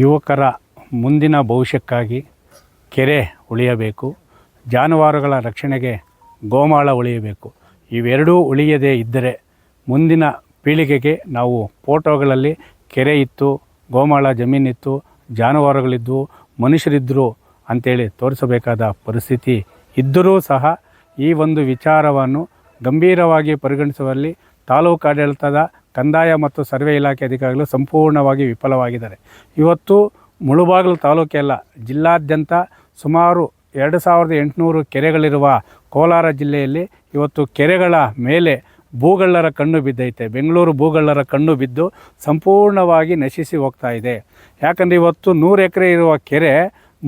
ಯುವಕರ ಮುಂದಿನ ಭವಿಷ್ಯಕ್ಕಾಗಿ ಕೆರೆ ಉಳಿಯಬೇಕು, ಜಾನುವಾರುಗಳ ರಕ್ಷಣೆಗೆ ಗೋಮಾಳ ಉಳಿಯಬೇಕು. ಇವೆರಡೂ ಉಳಿಯದೇ ಇದ್ದರೆ ಮುಂದಿನ ಪೀಳಿಗೆಗೆ ನಾವು ಫೋಟೋಗಳಲ್ಲಿ ಕೆರೆ ಇತ್ತು, ಗೋಮಾಳ ಜಮೀನಿತ್ತು ಜಾನುವಾರುಗಳಿದ್ವು ಮನುಷ್ಯರಿದ್ದರು ಅಂಥೇಳಿ ತೋರಿಸಬೇಕಾದ ಪರಿಸ್ಥಿತಿ ಇದ್ದರೂ ಸಹ ಈ ಒಂದು ವಿಚಾರವನ್ನು ಗಂಭೀರವಾಗಿ ಪರಿಗಣಿಸುವಲ್ಲಿ ತಾಲೂಕು ಆಡಳಿತದ ಕಂದಾಯ ಮತ್ತು ಸರ್ವೆ ಇಲಾಖೆ ಅಧಿಕಾರಿಗಳು ಸಂಪೂರ್ಣವಾಗಿ ವಿಫಲವಾಗಿದ್ದಾರೆ. ಇವತ್ತು ಮುಳುಬಾಗಿಲು ತಾಲೂಕೆಲ್ಲ ಜಿಲ್ಲಾದ್ಯಂತ ಸುಮಾರು ಎರಡು ಸಾವಿರದ ಎಂಟುನೂರು ಕೆರೆಗಳಿರುವ ಕೋಲಾರ ಜಿಲ್ಲೆಯಲ್ಲಿ ಇವತ್ತು ಕೆರೆಗಳ ಮೇಲೆ ಭೂಗಳ್ಳರ ಕಣ್ಣು ಬಿದ್ದೈತೆ. ಬೆಂಗಳೂರು ಭೂಗಳ್ಳರ ಕಣ್ಣು ಬಿದ್ದು ಸಂಪೂರ್ಣವಾಗಿ ನಶಿಸಿ ಹೋಗ್ತಾ ಇದೆ. ಯಾಕಂದರೆ ಇವತ್ತು ನೂರು ಎಕರೆ ಇರುವ ಕೆರೆ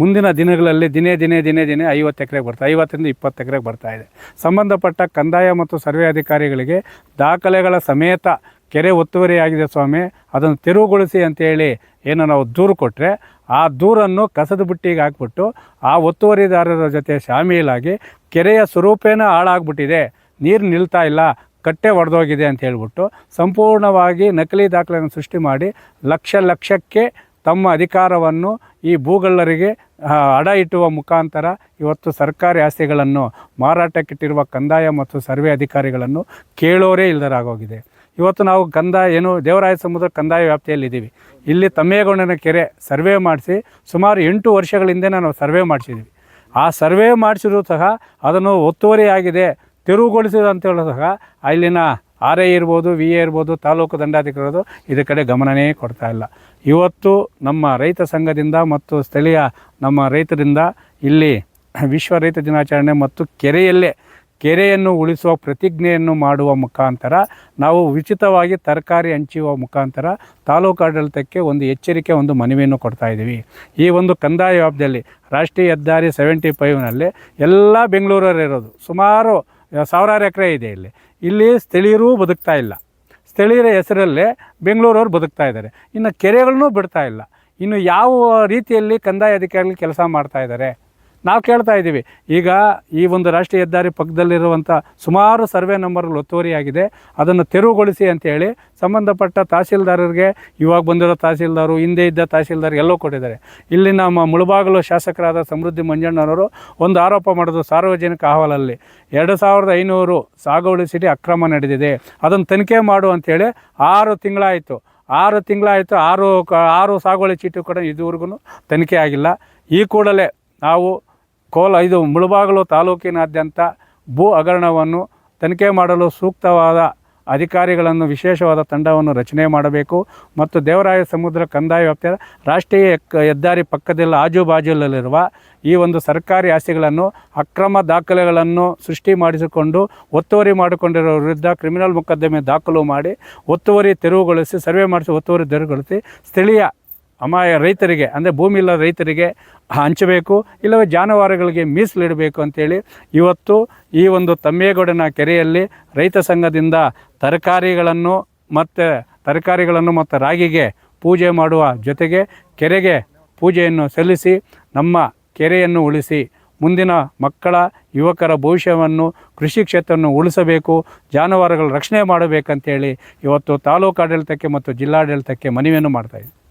ಮುಂದಿನ ದಿನಗಳಲ್ಲಿ ದಿನೇ ದಿನೇ ದಿನೇ ದಿನೇ ಐವತ್ತು ಎಕರೆಗೆ ಬರ್ತಾ, ಐವತ್ತರಿಂದ ಇಪ್ಪತ್ತು ಎಕರೆಗೆ ಬರ್ತಾ ಇದೆ. ಸಂಬಂಧಪಟ್ಟ ಕಂದಾಯ ಮತ್ತು ಸರ್ವೆ ಅಧಿಕಾರಿಗಳಿಗೆ ದಾಖಲೆಗಳ ಸಮೇತ ಕೆರೆ ಒತ್ತುವರಿಯಾಗಿದೆ ಸ್ವಾಮಿ, ಅದನ್ನು ತೆರವುಗೊಳಿಸಿ ಅಂತೇಳಿ ಏನೋ ನಾವು ದೂರು ಕೊಟ್ಟರೆ ಆ ದೂರನ್ನು ಕಸದ ಬುಟ್ಟಿಗೆ ಹಾಕ್ಬಿಟ್ಟು ಆ ಒತ್ತುವರಿದಾರರ ಜೊತೆ ಶಾಮೀಲಾಗಿ ಕೆರೆಯ ಸ್ವರೂಪೇನ ಹಾಳಾಗ್ಬಿಟ್ಟಿದೆ, ನೀರು ನಿಲ್ತಾ ಇಲ್ಲ, ಕಟ್ಟೆ ಒಡೆದೋಗಿದೆ ಅಂತ ಹೇಳ್ಬಿಟ್ಟು ಸಂಪೂರ್ಣವಾಗಿ ನಕಲಿ ದಾಖಲೆಯನ್ನು ಸೃಷ್ಟಿ ಮಾಡಿ ಲಕ್ಷ ಲಕ್ಷಕ್ಕೆ ತಮ್ಮ ಅಧಿಕಾರವನ್ನು ಈ ಭೂಗಳ್ಳರಿಗೆ ಅಡ ಇಟ್ಟುವ ಮುಖಾಂತರ ಇವತ್ತು ಸರ್ಕಾರಿ ಆಸ್ತಿಗಳನ್ನು ಮಾರಾಟಕ್ಕಿಟ್ಟಿರುವ ಕಂದಾಯ ಮತ್ತು ಸರ್ವೆ ಅಧಿಕಾರಿಗಳನ್ನು ಕೇಳೋರೇ ಇಲ್ಲದರಾಗೋಗಿದೆ. ಇವತ್ತು ನಾವು ಕಂದಾಯ, ಏನು ದೇವರಾಯ ಸಮುದ್ರ ಕಂದಾಯ ವ್ಯಾಪ್ತಿಯಲ್ಲಿದ್ದೀವಿ. ಇಲ್ಲಿ ತಮ್ಮೇಗೌಡನ ಕೆರೆ ಸರ್ವೆ ಮಾಡಿಸಿ ಸುಮಾರು ಎಂಟು ವರ್ಷಗಳ ಹಿಂದೆ ನಾವು ಸರ್ವೆ ಮಾಡಿಸಿದ್ದೀವಿ ಆ ಸರ್ವೆ ಮಾಡಿಸಿದ್ರು ಸಹ ಅದನ್ನು ಒತ್ತುವರಿಯಾಗಿದೆ ತೆರವುಗೊಳಿಸಿದ ಅಂತ ಸಹ ಅಲ್ಲಿನ ಆರ್ ಎ ಇರ್ಬೋದು ವಿ ಎ ಇರ್ಬೋದು, ತಾಲೂಕು ದಂಡಾಧಿಕಾರಿಗಳು ಇದರ ಕಡೆ ಗಮನನೇ ಕೊಡ್ತಾ ಇಲ್ಲ. ಇವತ್ತು ನಮ್ಮ ರೈತ ಸಂಘದಿಂದ ಮತ್ತು ಸ್ಥಳೀಯ ನಮ್ಮ ರೈತರಿಂದ ಇಲ್ಲಿ ವಿಶ್ವ ರೈತ ದಿನಾಚರಣೆ ಮತ್ತು ಕೆರೆಯಲ್ಲೇ ಕೆರೆಯನ್ನು ಉಳಿಸುವ ಪ್ರತಿಜ್ಞೆಯನ್ನು ಮಾಡುವ ಮುಖಾಂತರ, ನಾವು ಉಚಿತವಾಗಿ ತರಕಾರಿ ಹಂಚುವ ಮುಖಾಂತರ ತಾಲೂಕು ಆಡಳಿತಕ್ಕೆ ಒಂದು ಎಚ್ಚರಿಕೆ, ಒಂದು ಮನವಿಯನ್ನು ಕೊಡ್ತಾ ಇದ್ದೀವಿ. ಈ ಒಂದು ಕಂದಾಯ ವ್ಯಾಪ್ತಿಯಲ್ಲಿ ರಾಷ್ಟ್ರೀಯ ಹೆದ್ದಾರಿ ಸೆವೆಂಟಿ ಫೈವ್ನಲ್ಲಿ ಎಲ್ಲ ಬೆಂಗಳೂರಲ್ಲಿರೋದು ಸುಮಾರು ಸಾವಿರಾರು ಎಕರೆ ಇದೆ ಇಲ್ಲಿ. ಇಲ್ಲಿ ಸ್ಥಳೀಯರೂ ಬದುಕ್ತಾ ಇಲ್ಲ. ಸ್ಥಳೀಯರ ಹೆಸರಲ್ಲೇ ಬೆಂಗಳೂರವ್ರು ಬದುಕ್ತಾ ಇದ್ದಾರೆ. ಇನ್ನು ಕೆರೆಗಳನ್ನೂ ಬಿಡ್ತಾ ಇಲ್ಲ. ಇನ್ನು ಯಾವ ರೀತಿಯಲ್ಲಿ ಕಂದಾಯ ಅಧಿಕಾರಿಗಳು ಕೆಲಸ ಮಾಡ್ತಾ ಇದ್ದಾರೆ? ನಾವು ಕೇಳ್ತಾ ಇದ್ದೀವಿ. ಈಗ ಈ ಒಂದು ರಾಷ್ಟ್ರೀಯ ಹೆದ್ದಾರಿ ಪಕ್ಕದಲ್ಲಿರುವಂಥ ಸುಮಾರು ಸರ್ವೆ ನಂಬರ್ಗಳು ಒತ್ತುವರಿಯಾಗಿದೆ. ಅದನ್ನು ತೆರವುಗೊಳಿಸಿ ಅಂತೇಳಿ ಸಂಬಂಧಪಟ್ಟ ತಹಸೀಲ್ದಾರರಿಗೆ, ಇವಾಗ ಬಂದಿರೋ ತಹಸೀಲ್ದಾರು, ಹಿಂದೆ ಇದ್ದ ತಹಸೀಲ್ದಾರ್ ಎಲ್ಲೋ ಕೊಟ್ಟಿದ್ದಾರೆ. ಇಲ್ಲಿ ನಮ್ಮ ಮುಳುಬಾಗಿಲು ಶಾಸಕರಾದ ಸಮೃದ್ಧಿ ಮಂಜಣ್ಣನವರು ಒಂದು ಆರೋಪ ಮಾಡೋದು ಸಾರ್ವಜನಿಕ ಅಹವಾಲಲ್ಲಿ. ಎರಡು ಸಾವಿರದ ಐನೂರು ಸಾಗುವಳಿ ಸಿಟಿ ಅಕ್ರಮ ನಡೆದಿದೆ. ಅದನ್ನು ತನಿಖೆ ಮಾಡು ಅಂತೇಳಿ ಆರು ತಿಂಗಳಾಯಿತು. ಆರು ತಿಂಗಳಾಯಿತು, ಆರು ಕ ಆರು ಸಾಗುವಳಿ ಚೀಟಿ ಕೂಡ ಇದುವರೆಗೂ ತನಿಖೆ ಆಗಿಲ್ಲ. ಈ ಕೂಡಲೇ ನಾವು ಕೋಲ ಇದು ಮುಳಬಾಗಿಲು ತಾಲೂಕಿನಾದ್ಯಂತ ಭೂ ಹಗರಣವನ್ನು ತನಿಖೆ ಮಾಡಲು ಸೂಕ್ತವಾದ ಅಧಿಕಾರಿಗಳನ್ನು ವಿಶೇಷವಾದ ತಂಡವನ್ನು ರಚನೆ ಮಾಡಬೇಕು. ಮತ್ತು ದೇವರಾಯ ಸಮುದ್ರ ಕಂದಾಯ ವ್ಯಾಪ್ತಿಯ ರಾಷ್ಟ್ರೀಯ ಹೆದ್ದಾರಿ ಪಕ್ಕದಲ್ಲಿ ಆಜುಬಾಜುನಲ್ಲಿರುವ ಈ ಒಂದು ಸರ್ಕಾರಿ ಆಸ್ತಿಗಳನ್ನು ಅಕ್ರಮ ದಾಖಲೆಗಳನ್ನು ಸೃಷ್ಟಿ ಮಾಡಿಸಿಕೊಂಡು ಒತ್ತುವರಿ ಮಾಡಿಕೊಂಡಿರೋ ವಿರುದ್ಧ ಕ್ರಿಮಿನಲ್ ಮೊಕದ್ದಮೆ ದಾಖಲು ಮಾಡಿ ಒತ್ತುವರಿ ತೆರವುಗೊಳಿಸಿ, ಸರ್ವೆ ಮಾಡಿಸಿ, ಒತ್ತುವರಿ ತೆರವುಗೊಳಿಸಿ ಸ್ಥಳೀಯ ಅಮಾಯ ರೈತರಿಗೆ, ಅಂದರೆ ಭೂಮಿ ಇಲ್ಲದ ರೈತರಿಗೆ ಹಂಚಬೇಕು, ಇಲ್ಲವೇ ಜಾನುವಾರುಗಳಿಗೆ ಮೀಸಲಿಡಬೇಕು ಅಂತೇಳಿ ಇವತ್ತು ಈ ಒಂದು ತಮ್ಮೇಗೌಡನ ಕೆರೆಯಲ್ಲಿ ರೈತ ಸಂಘದಿಂದ ತರಕಾರಿಗಳನ್ನು ಮತ್ತು ತರಕಾರಿಗಳನ್ನು ಮತ್ತು ರಾಗಿಗೆ ಪೂಜೆ ಮಾಡುವ ಜೊತೆಗೆ ಕೆರೆಗೆ ಪೂಜೆಯನ್ನು ಸಲ್ಲಿಸಿ ನಮ್ಮ ಕೆರೆಯನ್ನು ಉಳಿಸಿ ಮುಂದಿನ ಮಕ್ಕಳ, ಯುವಕರ ಭವಿಷ್ಯವನ್ನು, ಕೃಷಿ ಕ್ಷೇತ್ರವನ್ನು ಉಳಿಸಬೇಕು, ಜಾನುವಾರುಗಳ ರಕ್ಷಣೆ ಮಾಡಬೇಕಂತೇಳಿ ಇವತ್ತು ತಾಲೂಕಾಡಳಿತಕ್ಕೆ ಮತ್ತು ಜಿಲ್ಲಾಡಳಿತಕ್ಕೆ ಮನವಿಯನ್ನು ಮಾಡ್ತಾಯಿದ್ದೀವಿ